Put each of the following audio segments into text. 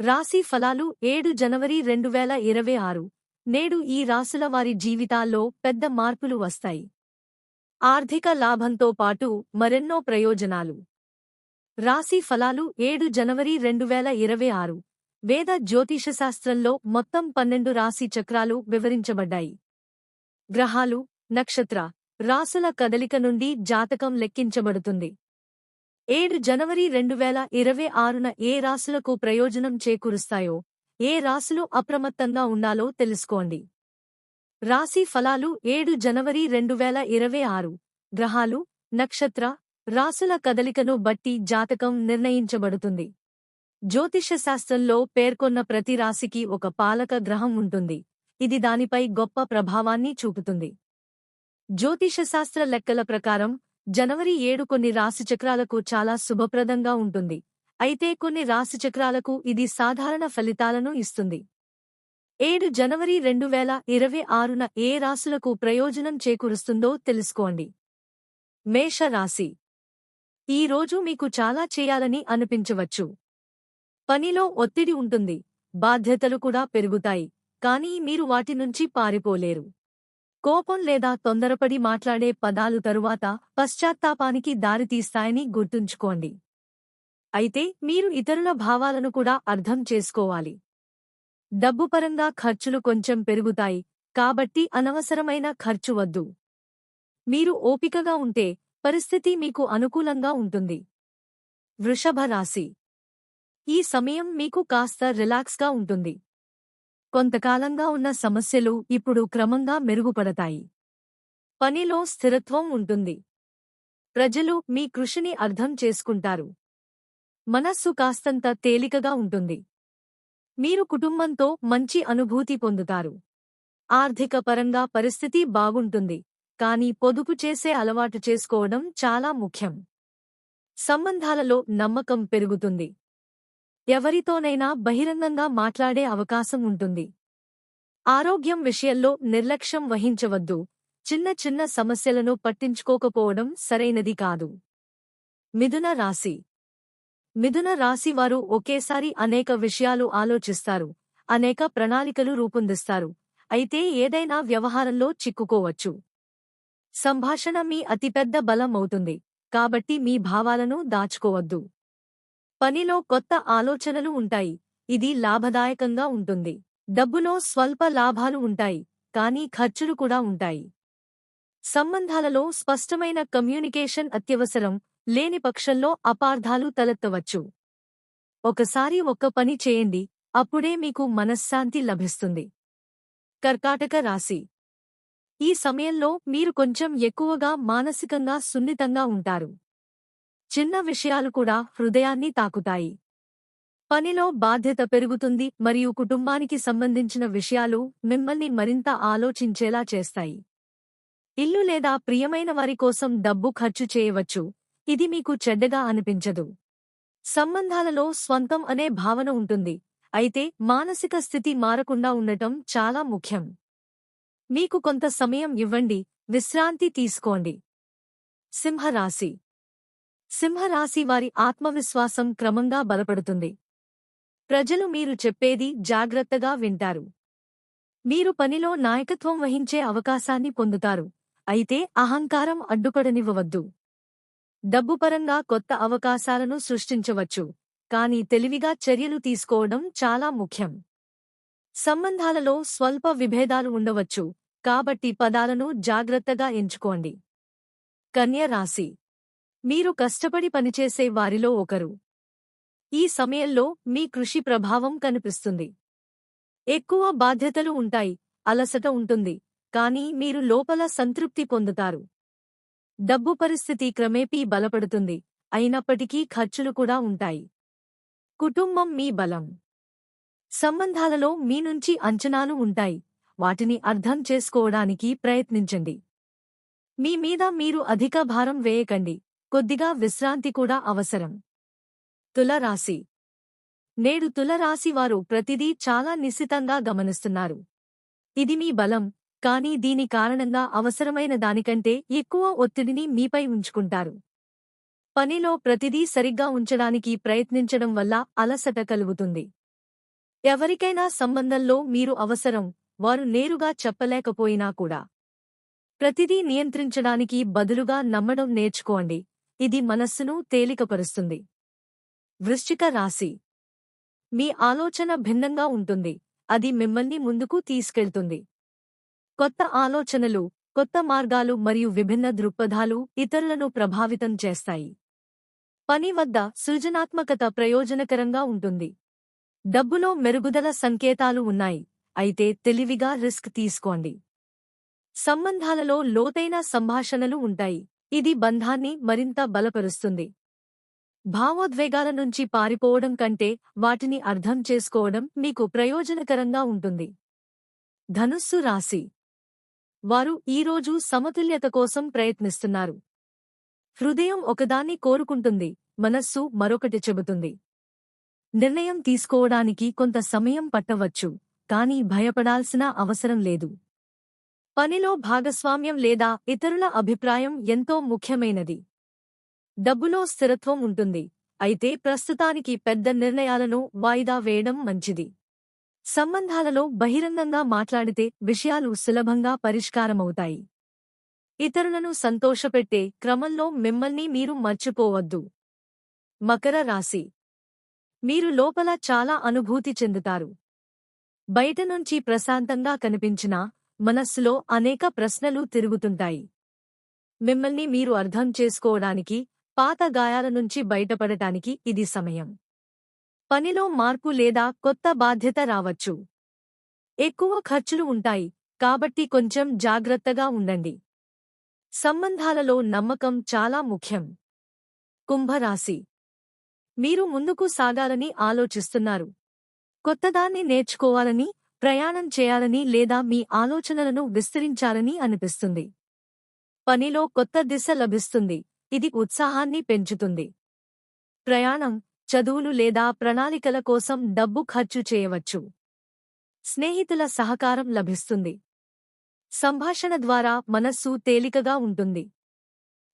రాశి ఫలాలు ఏడు జనవరి రెండు వేల ఇరవై ఆరు. నేడు ఈ రాశుల వారి జీవితాల్లో పెద్ద మార్పులు వస్తాయి. ఆర్థిక లాభంతో పాటు మరెన్నో ప్రయోజనాలు. రాశి ఫలాలు ఏడు జనవరి రెండు వేల ఇరవై ఆరు. వేద జ్యోతిషశాస్త్రంలో మొత్తం పన్నెండు రాశి చక్రాలు వివరించబడ్డాయి. గ్రహాలు నక్షత్ర రాసుల కదలిక నుండి జాతకం లెక్కించబడుతుంది. ఏడు జనవరి రెండు వేల ఇరవై ఆరున ఏ రాశులకు ప్రయోజనం చేకూరుస్తాయో ఏ రాశులు అప్రమత్తంగా ఉండాలో తెలుసుకోండి. రాశి ఫలాలు ఏడు జనవరి రెండు వేల ఇరవై ఆరు. గ్రహాలు నక్షత్ర రాశుల కదలికను బట్టి జాతకం నిర్ణయించబడుతుంది. జ్యోతిషశాస్త్రంలో పేర్కొన్న ప్రతి రాశికి ఒక పాలక గ్రహం ఉంటుంది. ఇది దానిపై గొప్ప ప్రభావాన్ని చూపుతుంది. జ్యోతిషశాస్త్ర లెక్కల ప్రకారం జనవరి ఏడు కొన్ని రాశిచక్రాలకు చాలా శుభప్రదంగా ఉంటుంది. అయితే కొన్ని రాశిచక్రాలకు ఇది సాధారణ ఫలితాలను ఇస్తుంది. ఏడు జనవరి రెండు వేల ఇరవై ఆరున ఏ రాశులకు ప్రయోజనం చేకూరుస్తుందో తెలుసుకోండి. మేష రాశి. ఈ రోజు మీకు చాలా చేయాలని అనిపించవచ్చు. పనిలో ఒత్తిడి ఉంటుంది. బాధ్యతలు కూడా పెరుగుతాయి. కానీ మీరు వాటి నుంచి పారిపోలేరు. కోపం లేదా తొందరపడి మాట్లాడే పదాలు తరువాత పశ్చాత్తాపానికి దారితీస్తాయని గుర్తుంచుకోండి. అయితే మీరు ఇతరుల భావాలను కూడా అర్థం చేసుకోవాలి. డబ్బుపరంగా ఖర్చులు కొంచెం పెరుగుతాయి కాబట్టి అనవసరమైన ఖర్చు వద్దు. మీరు ఓపికగా ఉంటే పరిస్థితి మీకు అనుకూలంగా ఉంటుంది. వృషభ రాశి. ఈ సమయం మీకు కాస్త రిలాక్స్గా ఉంటుంది. కొంతకాలంగా ఉన్న సమస్యలు ఇప్పుడు క్రమంగా మెరుగుపడతాయి. పనిలో స్థిరత్వం ఉంటుంది. ప్రజలు మీ కృషిని అర్థం చేసుకుంటారు. మనస్సు కాస్తంత తేలికగా ఉంటుంది. మీరు కుటుంబంతో మంచి అనుభూతి పొందుతారు. ఆర్థిక పరంగా పరిస్థితి బాగుంటుంది. కానీ పొదుపు చేసే అలవాటు చేసుకోవడం చాలా ముఖ్యం. సంబంధాలలో నమ్మకం పెరుగుతుంది. ఎవరితోనైనా బహిరంగంగా మాట్లాడే అవకాశం ఉంటుంది. ఆరోగ్యం విషయంలో నిర్లక్ష్యం వహించవద్దు. చిన్న చిన్న సమస్యలను పట్టించుకోకపోవడం సరైనది కాదు. మిథున రాశి. మిథున రాశి వారు ఒకేసారి అనేక విషయాలు ఆలోచిస్తారు. అనేక ప్రణాళికలు రూపొందిస్తారు. అయితే ఏదైనా వ్యవహారంలో చిక్కుకోవచ్చు. సంభాషణ మీ అతిపెద్ద బలం అవుతుంది. కాబట్టి మీ భావాలను దాచుకోవద్దు. పనిలో కొత్త ఆలోచనలు ఉంటాయి. ఇది లాభదాయకంగా ఉంటుంది. డబ్బులో స్వల్ప లాభాలు ఉంటాయి కానీ ఖర్చులు కూడా ఉంటాయి. సంబంధాలలో స్పష్టమైన కమ్యూనికేషన్ అత్యవసరం. లేని పక్షంలో అపార్థాలు తలెత్తవచ్చు. ఒకసారి ఒక్క పని చేయండి అప్పుడే మీకు మనశ్శాంతి లభిస్తుంది. కర్కాటక రాశి. ఈ సమయంలో మీరు కొంచెం ఎక్కువగా మానసికంగా సున్నితంగా ఉంటారు. చిన్న విషయాలు కూడా హృదయాన్ని తాకుతాయి. పనిలో బాధ్యత పెరుగుతుంది మరియు కుటుంబానికి సంబంధించిన విషయాలు మిమ్మల్ని మరింత ఆలోచించేలా చేస్తాయి. ఇల్లు లేదా ప్రియమైన వారి కోసం డబ్బు ఖర్చు చేయవచ్చు. ఇది మీకు చెడ్డగా అనిపించదు. సంబంధాలలో స్వంతం అనే భావన ఉంటుంది. అయితే మానసిక స్థితి మారకుండా ఉండటం చాలా ముఖ్యం. మీకు కొంత సమయం ఇవ్వండి. విశ్రాంతి తీసుకోండి. సింహరాశి సింహరాశి వారి ఆత్మవిశ్వాసం క్రమంగా బలపడుతుంది. ప్రజలు మీరు చెప్పేది జాగ్రత్తగా వింటారు. మీరు పనిలో నాయకత్వం వహించే అవకాశాన్ని పొందుతారు. అయితే అహంకారం అడ్డుపడనివ్వవద్దు. డబ్బుపరంగా కొత్త అవకాశాలను సృష్టించవచ్చు. కాని తెలివిగా చర్యలు తీసుకోవడం చాలా ముఖ్యం. సంబంధాలలో స్వల్ప విభేదాలు ఉండవచ్చు. కాబట్టి పదాలను జాగ్రత్తగా ఎంచుకోండి. కన్య రాశి మీరు కష్టపడి పనిచేసే వారిలో ఒకరు. ఈ సమయంలో మీ కృషి ప్రభావం కనిపిస్తుంది. ఎక్కువ బాధ్యతలు ఉంటాయి అలసట ఉంటుంది కానీ మీరు లోపల సంతృప్తి పొందుతారు. డబ్బు పరిస్థితి క్రమేపీ బలపడుతుంది అయినప్పటికీ ఖర్చులు కూడా ఉంటాయి. కుటుంబం మీ బలం. సంబంధాలలో మీ నుంచి అంచనాలు ఉంటాయి వాటిని అర్థం చేసుకోవడానికి ప్రయత్నించండి. మీ మీద మీరు అధిక భారం వేయకండి. కొద్దిగా విశ్రాంతి కూడా అవసరం. తులరాశి. నేడు తులరాశి వారు ప్రతిదీ చాలా నిశ్చితంగా గమనిస్తున్నారు. ఇది మీ బలం కానీ దీని కారణంగా అవసరమైన దానికంటే ఎక్కువ ఒత్తిడిని మీపై ఉంచుకుంటారు. పనిలో ప్రతిదీ సరిగ్గా ఉంచడానికి ప్రయత్నించడం వల్ల అలసట కలుగుతుంది. ఎవరికైనా సంబంధంలో మీరు అవసరం వారు నేరుగా చెప్పలేకపోయినా కూడా. ప్రతిదీ నియంత్రించడానికి బదులుగా నమ్మడం నేర్చుకోండి. ఇది మనస్సును తేలికపరుస్తుంది. వృశ్చిక రాశి. మీ ఆలోచన భిన్నంగా ఉంటుంది. అది మిమ్మల్ని ముందుకు తీసుకెళ్తుంది. కొత్త ఆలోచనలు కొత్త మార్గాలు మరియు విభిన్న దృక్పథాలు ఇతరులను ప్రభావితం చేస్తాయి. పని వద్ద సృజనాత్మకత ప్రయోజనకరంగా ఉంటుంది. డబ్బులో మెరుగుదల సంకేతాలు ఉన్నాయి. అయితే తెలివిగా రిస్క్ తీసుకోండి. సంబంధాలలో లోతైన సంభాషణలు ఉంటాయి. ఇది బంధాన్ని మరింత బలపరుస్తుంది. భావోద్వేగాల నుంచి పారిపోవడం కంటే వాటిని అర్థం చేసుకోవడం మీకు ప్రయోజనకరంగా ఉంటుంది. ధనుస్సు రాశి. వారు ఈరోజు సమతుల్యత కోసం ప్రయత్నిస్తున్నారు. హృదయం ఒకదాన్ని కోరుకుంటుంది మనస్సు మరొకటి చెబుతుంది. నిర్ణయం తీసుకోవడానికి కొంత సమయం పట్టవచ్చు కానీ భయపడాల్సిన అవసరం లేదు. పనిలో భాగస్వామ్యం లేదా ఇతరుల అభిప్రాయం ఎంతో ముఖ్యమైనది. డబ్బులో స్థిరత్వం ఉంటుంది. అయితే ప్రస్తుతానికి పెద్ద నిర్ణయాలను వాయిదా వేయడం మంచిది. సంబంధాలలో బహిరంగంగా మాట్లాడితే విషయాలు సులభంగా పరిష్కారమవుతాయి. ఇతరులను సంతోషపెట్టే క్రమంలో మిమ్మల్ని మీరు మర్చిపోవద్దు. మకర రాశి. మీరు లోపల చాలా అనుభూతి చెందుతారు. బయట నుంచి ప్రశాంతంగా కనిపించినా మనస్సులో అనేక ప్రశ్నలు తిరుగుతుంటాయి. మిమ్మల్ని మీరు అర్థం చేసుకోవడానికి పాత గాయాల నుంచి బయటపడటానికి ఇది సమయం. పనిలో మార్పు లేదా కొత్త బాధ్యత రావచ్చు. ఎక్కువ ఖర్చులు ఉంటాయి కాబట్టి కొంచెం జాగ్రత్తగా ఉండండి. సంబంధాలలో నమ్మకం చాలా ముఖ్యం. కుంభరాశి. మీరు ముందుకు సాగాలని ఆలోచిస్తున్నారు. కొత్తదాన్ని నేర్చుకోవాలని ప్రయాణం చేయాలని లేదా మీ ఆలోచనలను విస్తరించాలని అనిపిస్తుంది. పనిలో కొత్త దిశ లభిస్తుంది. ఇది ఉత్సాహాన్ని పెంచుతుంది. ప్రయాణం చదువులు లేదా ప్రణాళికల కోసం డబ్బు ఖర్చు చేయవచ్చు. స్నేహితుల సహకారం లభిస్తుంది. సంభాషణ ద్వారా మనస్సు తేలికగా ఉంటుంది.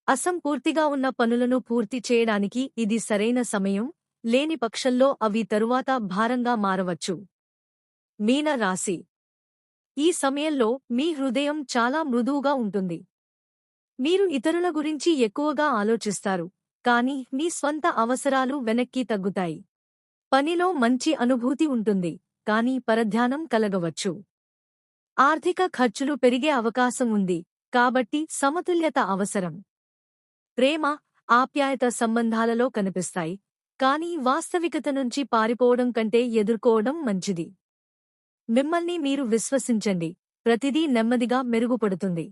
అసంపూర్తిగా ఉన్న పనులను పూర్తి చేయడానికి ఇది సరైన సమయం లేని పక్షంలో అవి తరువాత భారంగా మారవచ్చు. మీన రాశి ఈ సమయంలో మీ హృదయం చాలా మృదువుగా ఉంటుంది. మీరు ఇతరుల గురించి ఎక్కువగా ఆలోచిస్తారు కాని మీ స్వంత అవసరాలు వెనక్కి తగ్గుతాయి. పనిలో మంచి అనుభూతి ఉంటుంది కాని పరధ్యానం కలగవచ్చు. ఆర్థిక ఖర్చులు పెరిగే అవకాశం ఉంది కాబట్టి సమతుల్యత అవసరం. ప్రేమ ఆప్యాయత సంబంధాలలో కనిపిస్తాయి కానీ వాస్తవికత నుంచి పారిపోవడం కంటే ఎదుర్కోవడం మంచిది. మిమ్మల్ని మీరు విశ్వసించండి. ప్రతిదీ నెమ్మదిగా మెరుగుపడుతుంది.